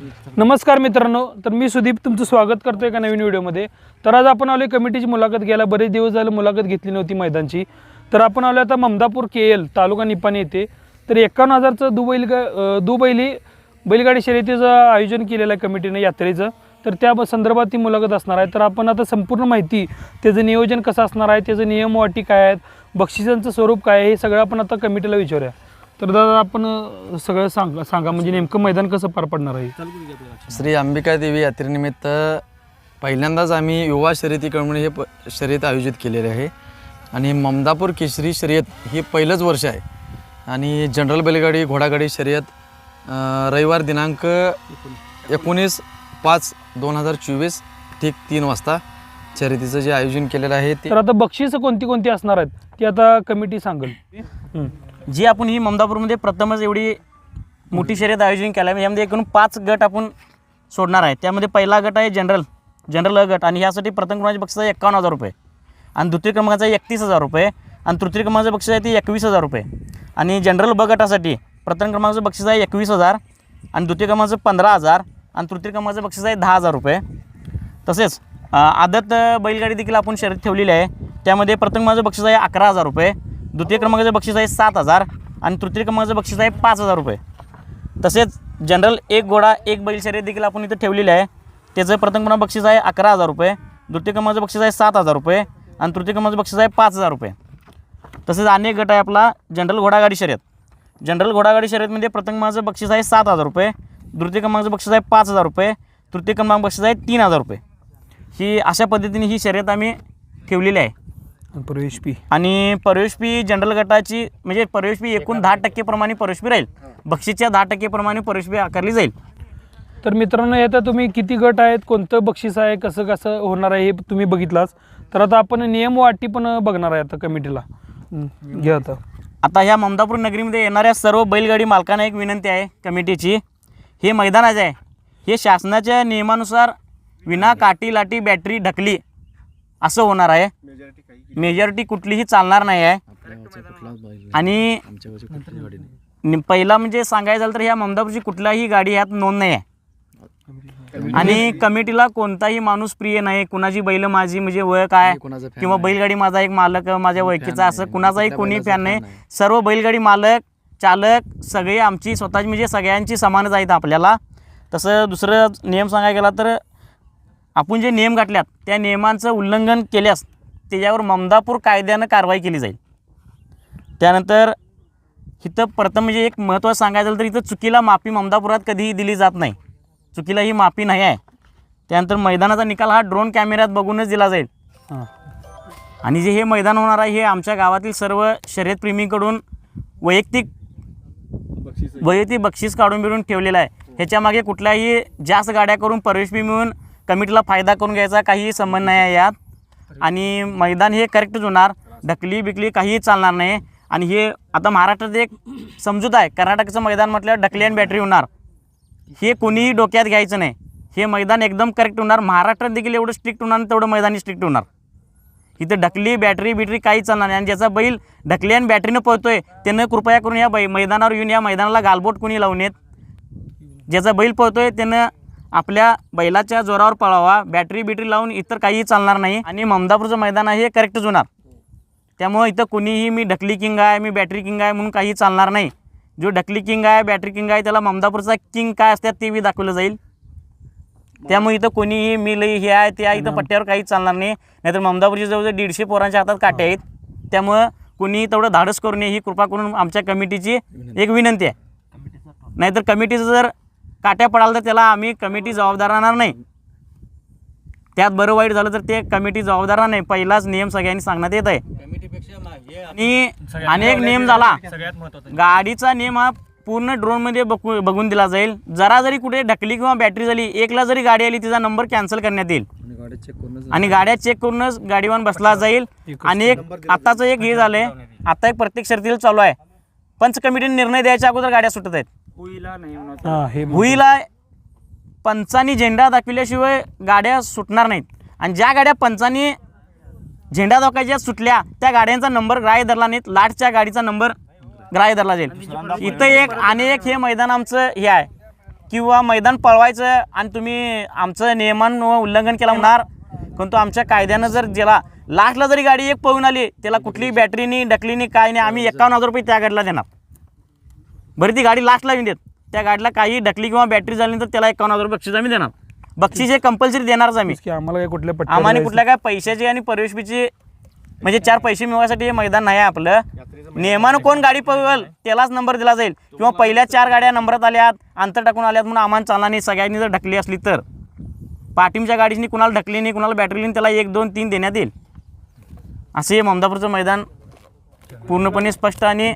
नमस्कार मित्रांनो तर मी सुदीप तुमचं स्वागत करतो एका नवीन व्हिडिओमध्ये. तर आज आपण आलो कमिटीची मुलाखत घ्यायला. बरेच दिवस झाले मुलाखत घेतली नव्हती मैदानची. तर आपण आलो आता ममदापूर के एल तालुका निपाणी येथे. तर एकावन्न हजारचं दुबैल दुबैली बैलगाडी शर्यतीचं आयोजन केलेलं आहे कमिटीनं यात्रेचं. तर त्या संदर्भात ती मुलाखत असणार आहे. तर आपण आता संपूर्ण माहिती त्याचं नियोजन कसं असणार आहे त्याचं नियम वाटी काय आहेत बक्षिसांचं स्वरूप काय आहे हे सगळं आपण आता कमिटीला विचारूया. तर दादा आपण सगळं सांगा सांगा म्हणजे नेमकं मैदान कसं पार पडणार आहे? श्री अंबिका देवी यात्रेनिमित्त पहिल्यांदाच आम्ही युवा शर्यतीकडून हे प शर्यत आयोजित केलेले आहे. आणि ममदापूर केसरी शर्यत हे पहिलंच वर्ष आहे. आणि जनरल बैलगाडी घोडागाडी शर्यत रविवार दिनांक एकोणीस पाच दोन हजार चोवीस ठीक तीन वाजता शर्यतीचं जे आयोजन केलेलं आहे ते तर आता बक्षीस कोणती कोणती असणार आहेत? ती आता कमिटी सांगेल. जी आपण ही ममदापूरमध्ये प्रथमच एवढी मोठी शर्यत आयोजन केलं आहे. यामध्ये एकूण पाच गट आपण सोडणार आहे. त्यामध्ये पहिला गट आहे जनरल जनरल अ गट. आणि ह्यासाठी प्रथम क्रमांकाचे बक्षीस आहे एक्कावन्न हजार रुपये. आणि द्वितीय क्रमांकाचं आहे एकतीस हजार रुपये. आणि तृतीय क्रमांकाचं बक्षीस आहे ते एकवीस हजार रुपये. आणि जनरल ब गटासाठी प्रथम क्रमांकाचं बक्षीस आहे एकवीस हजार. आणि द्वितीय क्रमांकाचं पंधरा हजार. आणि तृतीय क्रमांकाचं बक्षीस आहे दहा हजार रुपये. तसेच आदत बैलगाडी देखील आपण शर्यत ठेवलेली आहे. त्यामध्ये प्रथम माझं बक्षीस आहे अकरा हजार रुपये. द्वितीय क्रमांकाचं बक्षीस आहे सात हजार आणि तृतीय क्रमांकाचं बक्षीस आहे पाच हजार रुपये. तसेच जनरल एक घोडा एक बैल शर्यत देखील आपण इथं ठेवलेली आहे. त्याचं प्रथम क्रमांक बक्षीस आहे अकरा हजार रुपये द्वितीय क्रमांकाचं बक्षीस आहे सात हजार रुपये आणि तृतीय क्रमांकाचं बक्षीस आहे पाच हजार रुपये. तसेच अनेक गट आहे आपला जनरल घोडागाडी शर्यत. जनरल घोडागाडी शर्यतमध्ये प्रथम क्रमांकाचं बक्षीस आहे सात हजार रुपये द्वितीय क्रमांकाचं बक्षीस आहे पाच हजार रुपये तृतीय क्रमांक बक्षीस आहे तीन हजार रुपये. ही अशा पद्धतीने ही शर्यत आम्ही ठेवलेली आहे. आणि प्रवेश फी आणि प्रवेश फी जनरल गटाची म्हणजे प्रवेश फी एकूण दहा टक्केप्रमाणे प्रवेश फी राहील. बक्षीसच्या दहा टक्केप्रमाणे प्रवेश फी आकारली जाईल. तर मित्रांनो आता तुम्ही किती गट आहेत कोणतं बक्षीस आहे कसं कसं होणार आहे हे तुम्ही बघितलाच. तर आता आपण नियम व अटी पण बघणार आहे आता कमिटीला. घ्या आता. आता ह्या ममदापूर नगरीमध्ये येणाऱ्या सर्व बैलगाडी मालकांना एक विनंती आहे कमिटीची. हे मैदानाचे आहे. हे शासनाच्या नियमानुसार विना काठी लाटी बॅटरी ढकली. असं होणार आहे. मेजॉरिटी कुठलीही चालणार नाही आहे. आणि नि- पहिला म्हणजे सांगायचं झालं तर ह्या ममदापूरची कुठलाही गाडी ह्यात नोंद नाही आहे. आणि कमिटीला कोणताही माणूस प्रिय नाही. कुणाची बैल माझी म्हणजे वय काय? fan किंवा बैलगाडी माझा एक मालक माझ्या ओळखीचा असं कुणाचाही कोणी फॅन नाही. सर्व बैलगाडी मालक चालक सगळे आमची स्वतःची म्हणजे सगळ्यांची समानच आहेत आपल्याला. तसं दुसरं नियम सांगायला गेला तर आपण जे नियम गाठल्यात त्या नियमांचं उल्लंघन केल्यास त्याच्यावर ममदापूर कायद्यानं कारवाई केली जाईल. त्यानंतर इथं प्रथम म्हणजे एक महत्त्वाचं सांगायचं झालं तर इथं चुकीला माफी ममदापुरात कधीही दिली जात नाही. चुकीला ही माफी नाही आहे. त्यानंतर मैदानाचा निकाल हा ड्रोन कॅमेऱ्यात बघूनच दिला जाईल. आणि जे हे मैदान होणार आहे हे आमच्या गावातील सर्व शर्यतप्रेमीकडून वैयक्तिक वैयक्तिक बक्षीस काढून बिढून ठेवलेलं आहे. ह्याच्यामागे कुठल्याही जास्त गाड्या करून प्रवेशफी मिळून कमिटीला फायदा करून घ्यायचा काहीही संबंध नाही आहे यात. आणि मैदान हे करेक्टच होणार. ढकली बिकली काहीही चालणार नाही. आणि हे आता महाराष्ट्रात एक समजूत आहे. कर्नाटकचं मैदान म्हटल्यावर ढकली आणि बॅटरी होणार. हे कोणीही डोक्यात घ्यायचं नाही. हे मैदान एकदम करेक्ट होणार. महाराष्ट्रात देखील एवढं स्ट्रिक्ट होणार तेवढं मैदानी स्ट्रिक्ट होणार. इथं ढकली बॅटरी बिटरी काही चालणार नाही. आणि ज्याचा बैल ढकली आणि बॅटरीनं पळतोय त्यानं कृपया करून या बै मैदानावर येऊन या मैदानाला गालबोट कोणी लावून येत ज्याचा बैल पळतोय त्यानं आपल्या बैलाच्या जोरावर पळावा बॅटरी बिटरी लावून इतर काहीही चालणार नाही आणि ममदापूरचं मैदान आहे हे करेक्टच होणार त्यामुळं इथं कुणीही मी ढकली किंग आहे मी बॅटरी किंग आहे म्हणून काही चालणार नाही. जो ढकली किंग आहे बॅटरी किंग आहे त्याला ममदापूरचा किंग काय असतात ते बी दाखवलं जाईल. त्यामुळे इथं कोणीही मी लई हे आहे ते आहे इथं पट्ट्यावर काहीच चालणार नाही. नाहीतर ममदापूरची जवळजवळ दीडशे पोरांच्या हातात काटे आहेत. त्यामुळं कोणी तेवढं धाडस करू नये ही कृपा करून आमच्या कमिटीची एक विनंती आहे. नाहीतर कमिटीचं जर काट्या पडाल तर त्याला आम्ही कमिटी जबाबदार राहणार नाही. त्यात बरं वाईट झालं तर ते कमिटी जबाबदार नाही. पहिलाच नियम सगळ्यांनी सांगण्यात येत आहे. आणि अनेक नियम झाला. गाडीचा नियम हा पूर्ण ड्रोनमध्ये बघू बघून दिला जाईल. जरा जरी कुठे ढकली किंवा बॅटरी झाली एकला जरी गाडी आली तिचा नंबर कॅन्सल करण्यात येईल. आणि गाड्या चेक करूनच गाडीवर बसला जाईल. आणि एक आताचं एक हे झालंय. आता एक प्रत्येक शर्तीला चालू आहे. पंच कमिटीने निर्णय द्यायच्या अगोदर गाड्या सुटत आहेत. हां हे भुईला पंचांनी झेंडा दाखविल्याशिवाय गाड्या सुटणार नाहीत. आणि ज्या गाड्या पंचांनी झेंडा दाखवायच्या सुटल्या त्या गाड्यांचा नंबर ग्राह्य धरला नाहीत. लाटच्या गाडीचा नंबर ग्राह्य धरला जाईल. इथं एक आणि एक हे मैदान आमचं हे आहे. किंवा मैदान पळवायचं आणि तुम्ही आमचं नियमान उल्लंघन केलं म्हणणार पण तो आमच्या कायद्यानं जर ज्याला लास्टला जरी गाडी एक पळून आली त्याला कुठली बॅटरीनी डकलीनी काय नाही आम्ही एकावन्न हजार रुपये त्या गाडीला देणार. बरं ती गाडी लास्टला येऊन देत. त्या गाडीला काही डकली किंवा बॅटरी झाली तर त्याला एकावन्न हजार रुपये बक्षीस आम्ही देणार. बक्षीस हे कंपल्सरी देणारच आम्ही. की आम्हाला काय कुठल्या पट्ट्या आम्हाला? कुठल्या काय पैशाची आणि परवेशपीची म्हणजे चार पैसे मिळवायसाठी हे मैदान नाही आहे आपलं. नियमानं कोण गाडी पळवेल त्यालाच नंबर दिला जाईल. किंवा पहिल्या चार गाड्या नंबरात आल्यात अंतर टाकून आल्यात म्हणून आम्हाला नाही सगळ्यांनी जर ढकली असली तर. पाठीमच्या गाडीनी कुणाला ढकली नाही कुणाला बॅटरी नाही त्याला एक दोन तीन देण्यात येईल. असे हे ममदापूरचं मैदान पूर्णपणे स्पष्ट आणि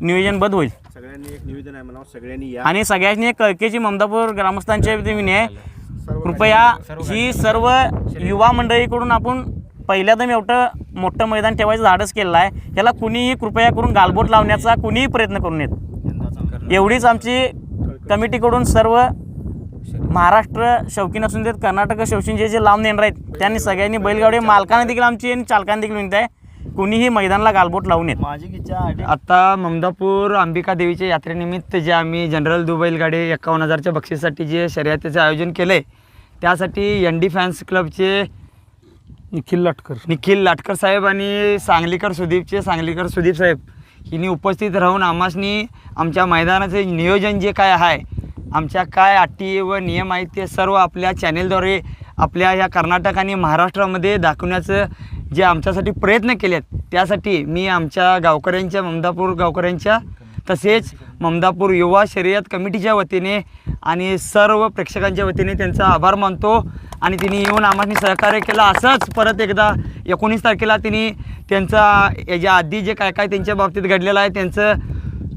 नियोजनबद्ध होईल. सगळ्यांनी एक निवेदन आहे म्हणा सगळ्यांनी या. आणि सगळ्यांनी एक कळकेची ममदापूर ग्रामस्थांच्या विनंती आहे कृपया ही सर्व युवा मंडळीकडून आपण पहिल्यांदा एवढं मोठं मैदान ठेवायचं धाडस केलेलं आहे. याला कुणीही कृपया करून गालबोट लावण्याचा कुणीही प्रयत्न करू नयेत. एवढीच आमची कमिटीकडून सर्व महाराष्ट्र शौकीन असून देत कर्नाटक शौकीन जे जे लांब येणार आहेत त्यांनी सगळ्यांनी बैलगाडी मालकांना देखील आमची आणि चालकांना देखील विनंती आहे. कुणीही मैदानाला गालबोट लावू नयेत. माझी इच्छा आहे. आता ममदापूर अंबिका देवीच्या यात्रेनिमित्त जे आम्ही जनरल दुबैल गाडी एकावन्न हजारच्या बक्षीसाठी जे शर्यतीचं आयोजन केलं आहे त्यासाठी एन डी फॅन्स क्लबचे निखिल लाटकर. निखिल लाटकर साहेब आणि सांगलीकर सुदीपचे सांगलीकर सुदीप साहेब हिनी उपस्थित राहून आम्हासनी आमच्या मैदानाचे नियोजन जे काय आहे आमच्या काय अटी व नियम आहेत ते सर्व आपल्या चॅनेलद्वारे आपल्या ह्या कर्नाटक आणि महाराष्ट्रामध्ये दाखवण्याचं जे आमच्यासाठी प्रयत्न केले आहेत त्यासाठी मी आमच्या गावकऱ्यांच्या ममदापूर गावकऱ्यांच्या तसेच ममदापूर युवा शर्यत कमिटीच्या वतीने आणि सर्व प्रेक्षकांच्या वतीने त्यांचा आभार मानतो. आणि तिने येऊन आम्हाला सहकार्य केलं असंच परत एकदा एकोणीस तारखेला तिने त्यांचा याच्या आधी जे काय काय त्यांच्या बाबतीत घडलेलं आहे त्यांचं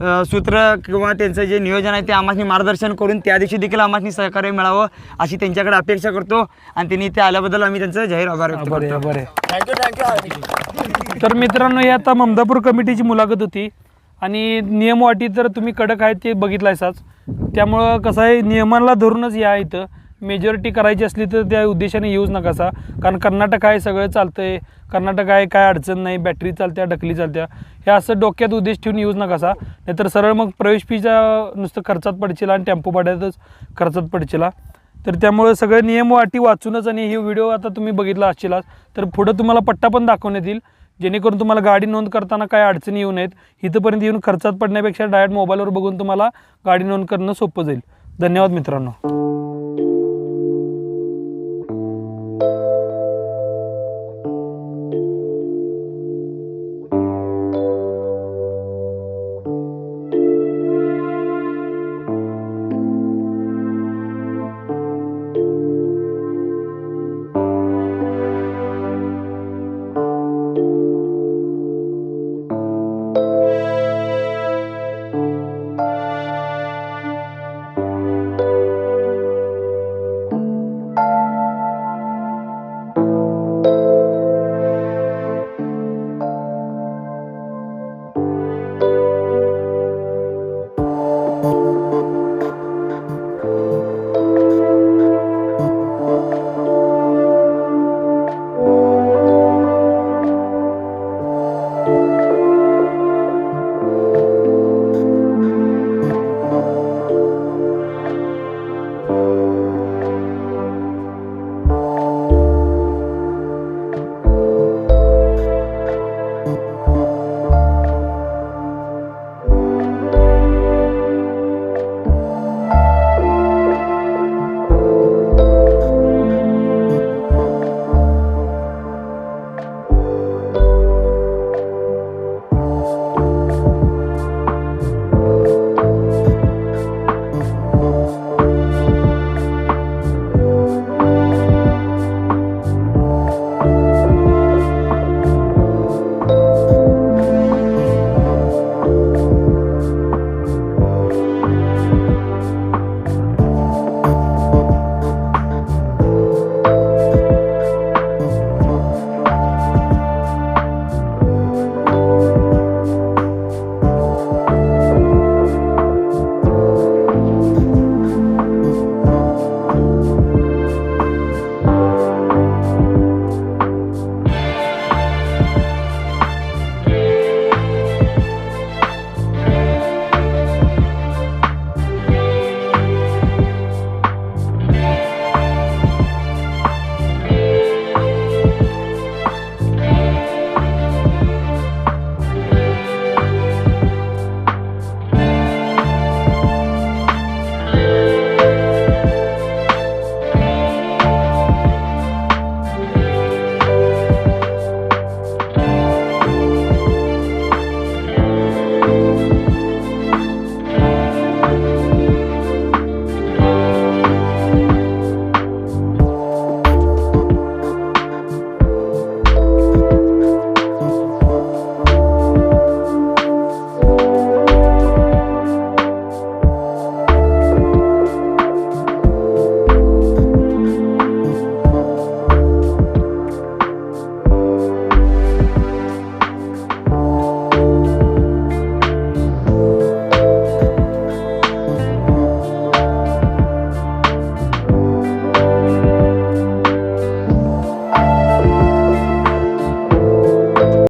सूत्र किंवा त्यांचं जे नियोजन आहे ते आम्हाला मार्गदर्शन करून त्या दिवशी देखील आम्हाला सहकार्य मिळावं अशी त्यांच्याकडे अपेक्षा करतो आणि त्यांनी ते आल्याबद्दल आम्ही त्यांचं जाहीर आभार व्यक्त बरं करतो. बरं. थँक्यू थँक्यू तर मित्रांनो ही आता ममदापूर कमिटीची मुलाखत होती. आणि नियमवाटी तर तुम्ही कडक आहेत ते बघितलायसाच. त्यामुळं कसं आहे नियमांना धरूनच या इथं. मेजॉरिटी करायची असली तर त्या उद्देशाने येऊच नकासा कारण कर्नाटक आहे सगळं चालतं आहे कर्नाटक आहे काय अडचण नाही. बॅटरी चालत्या ढकली चालत्या. हे असं डोक्यात उद्देश ठेवून येऊच नकासा नाहीतर सरळ मग प्रवेश फीच्या नुसतं खर्चात पडचिला आणि टेम्पो भाड्यातच खर्चात पडचिला तर त्यामुळे सगळे नियम व अटी वाचूनच आणि हे व्हिडिओ आता तुम्ही बघितला असशीलाच तर पुढं तुम्हाला पट्टा पण दाखवण्यात येईल. जेणेकरून तुम्हाला गाडी नोंद करताना काय अडचणी येऊ नयेत. इथंपर्यंत येऊन खर्चात पडण्यापेक्षा डायरेक्ट मोबाईलवर बघून तुम्हाला गाडी नोंद करणं सोपं जाईल. धन्यवाद मित्रांनो.